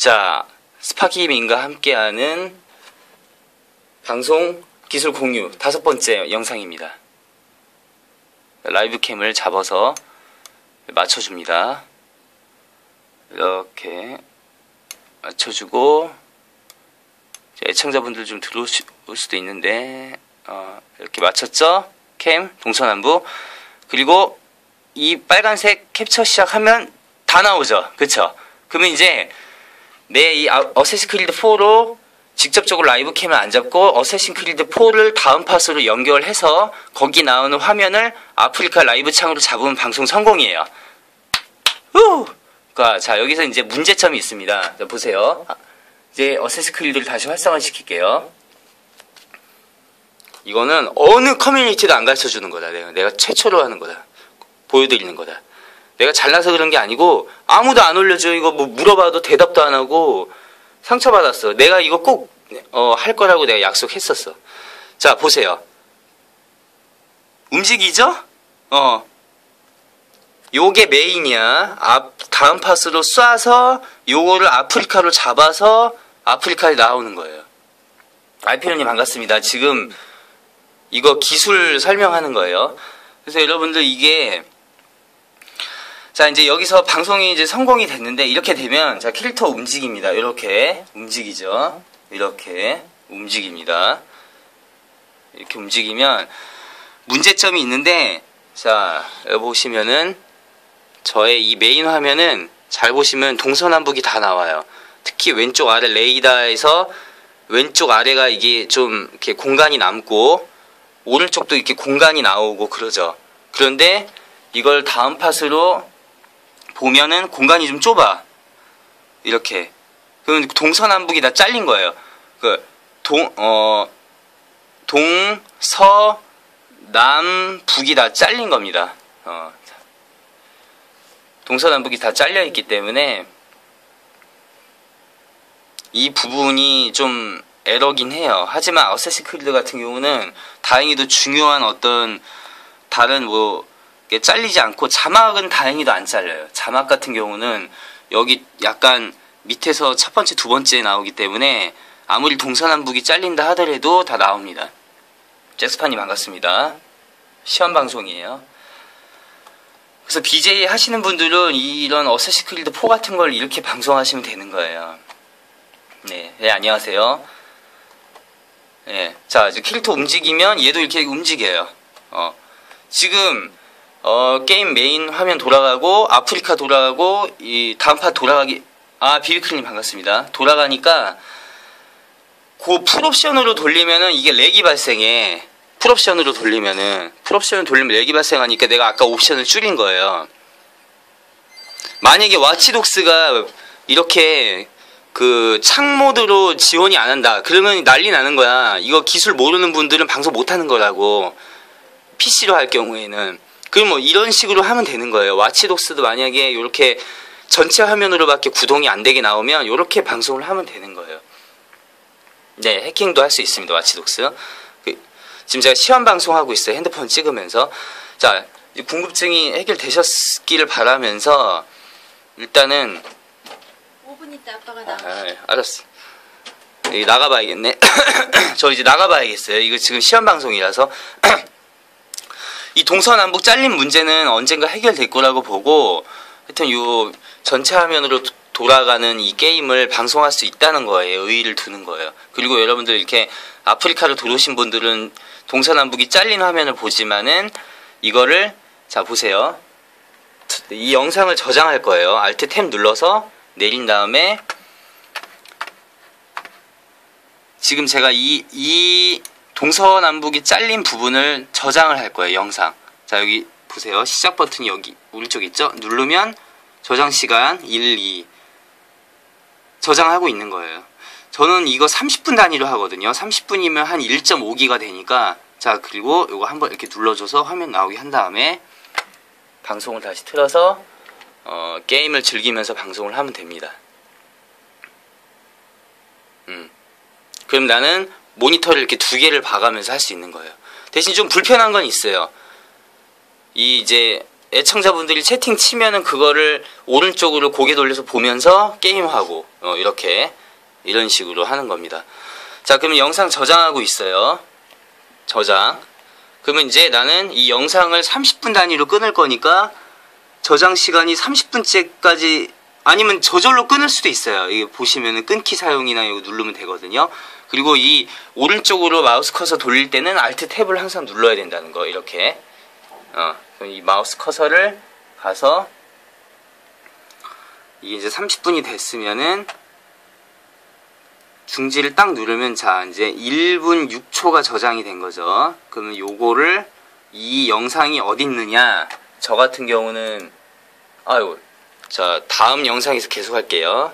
자, 스파키민과 함께하는 방송 기술 공유 다섯 번째 영상입니다. 라이브 캠을 잡아서 맞춰줍니다. 이렇게 맞춰주고 애청자분들 좀 들어올 수도 있는데 어, 이렇게 맞췄죠? 캠 동서남북 그리고 이 빨간색 캡처 시작하면 다 나오죠. 그쵸? 그러면 이제 내 이 어세신 크리드 4로 직접적으로 라이브 캠을 안 잡고 어세신 크리드 4를 다음 팟으로 연결해서 거기 나오는 화면을 아프리카 라이브 창으로 잡으면 방송 성공이에요. 후! 그러니까 자 여기서 이제 문제점이 있습니다. 자, 보세요. 이제 어세스 크리드를 다시 활성화 시킬게요. 이거는 어느 커뮤니티도 안 가르쳐 주는 거다. 내가, 내가 최초로 하는 거다. 보여드리는 거다. 내가 잘나서 그런 게 아니고 아무도 안 올려줘. 이거 뭐 물어봐도 대답도 안 하고 상처받았어. 내가 이거 꼭, 어, 할 거라고 내가 약속했었어. 자, 보세요. 움직이죠? 어. 요게 메인이야. 앞, 다음 파스로 쏴서 요거를 아프리카로 잡아서 아프리카에 나오는 거예요. 알피노님 반갑습니다. 지금 이거 기술 설명하는 거예요. 그래서 여러분들 이게 자 이제 여기서 방송이 이제 성공이 됐는데 이렇게 되면 자 캐릭터 움직입니다. 이렇게 움직이죠. 이렇게 움직입니다. 이렇게 움직이면 문제점이 있는데 자 보시면은 저의 이 메인 화면은 잘 보시면 동서남북이 다 나와요. 특히 왼쪽 아래 레이더에서 왼쪽 아래가 이게 좀 이렇게 공간이 남고 오른쪽도 이렇게 공간이 나오고 그러죠. 그런데 이걸 다음 팟으로 보면은 공간이 좀 좁아. 이렇게. 그러면 동서남북이 다 잘린 거예요. 그, 동, 어, 동, 서, 남, 북이 다 잘린 겁니다. 어, 동서남북이 다 잘려 있기 때문에 이 부분이 좀 에러긴 해요. 하지만 어세시 크리드 같은 경우는 다행히도 중요한 어떤 다른 뭐 잘리지 않고 자막은 다행히도 안 잘려요. 자막 같은 경우는 여기 약간 밑에서 첫 번째, 두 번째 나오기 때문에 아무리 동서남북이 잘린다 하더라도 다 나옵니다. 잭스파님 반갑습니다. 시험 방송이에요. 그래서 BJ 하시는 분들은 이런 어세시 크리드 4 같은 걸 이렇게 방송하시면 되는 거예요. 네, 네 안녕하세요. 네, 자, 이제 캐릭터 움직이면 얘도 이렇게 움직여요. 어, 지금 어, 게임 메인 화면 돌아가고 아프리카 돌아가고 이 다음 파 돌아가기 아 비비클님 반갑습니다. 돌아가니까 그 풀옵션으로 돌리면은 이게 렉이 발생해. 풀옵션으로 돌리면은 풀옵션을 돌리면 렉이 발생하니까 내가 아까 옵션을 줄인 거예요. 만약에 와치독스가 이렇게 그 창모드로 지원이 안 한다. 그러면 난리 나는 거야. 이거 기술 모르는 분들은 방송 못 하는 거라고. PC로 할 경우에는. 그럼 뭐 이런 식으로 하면 되는 거예요. 와치독스도 만약에 이렇게 전체 화면으로밖에 구동이 안 되게 나오면 이렇게 방송을 하면 되는 거예요. 네, 해킹도 할 수 있습니다. 와치독스. 그, 지금 제가 시험 방송하고 있어요. 핸드폰 찍으면서. 자, 궁금증이 해결되셨기를 바라면서 일단은 5분 있다 아빠가 나와. 아, 네, 알았어. 나가봐야겠네. 저 이제 나가봐야겠어요. 이거 지금 시험 방송이라서. 이 동서남북 잘린 문제는 언젠가 해결될 거라고 보고 하여튼 요 전체 화면으로 돌아가는 이 게임을 방송할 수 있다는 거예요. 의의를 두는 거예요. 그리고 여러분들 이렇게 아프리카로 들어오신 분들은 동서남북이 잘린 화면을 보지만은 이거를 자 보세요. 이 영상을 저장할 거예요. 알트 탭 눌러서 내린 다음에 지금 제가 이, 이 동서남북이 잘린 부분을 저장을 할 거예요, 영상. 자, 여기 보세요. 시작 버튼이 여기 오른쪽 있죠? 누르면 저장 시간 1, 2 저장하고 있는 거예요. 저는 이거 30분 단위로 하거든요. 30분이면 한 1.5기가 되니까 자, 그리고 이거 한번 이렇게 눌러줘서 화면 나오게 한 다음에 방송을 다시 틀어서 어, 게임을 즐기면서 방송을 하면 됩니다. 음. 그럼 나는 모니터를 이렇게 두 개를 봐가면서 할 수 있는 거예요. 대신 좀 불편한 건 있어요. 이 이제 애청자분들이 채팅 치면은 그거를 오른쪽으로 고개 돌려서 보면서 게임하고 어, 이렇게 이런 식으로 하는 겁니다. 자, 그러면 영상 저장하고 있어요. 저장. 그러면 이제 나는 이 영상을 30분 단위로 끊을 거니까 저장 시간이 30분째까지 아니면 저절로 끊을 수도 있어요. 이게 보시면은 끊기 사용이나 이거 누르면 되거든요. 그리고 이 오른쪽으로 마우스 커서 돌릴 때는 Alt 탭을 항상 눌러야 된다는 거 이렇게. 어, 이 마우스 커서를 가서 이게 이제 30분이 됐으면은 중지를 딱 누르면 자 이제 1분 6초가 저장이 된 거죠. 그러면 요거를 이 영상이 어디 있느냐? 저 같은 경우는 아유 자 다음 영상에서 계속 할게요.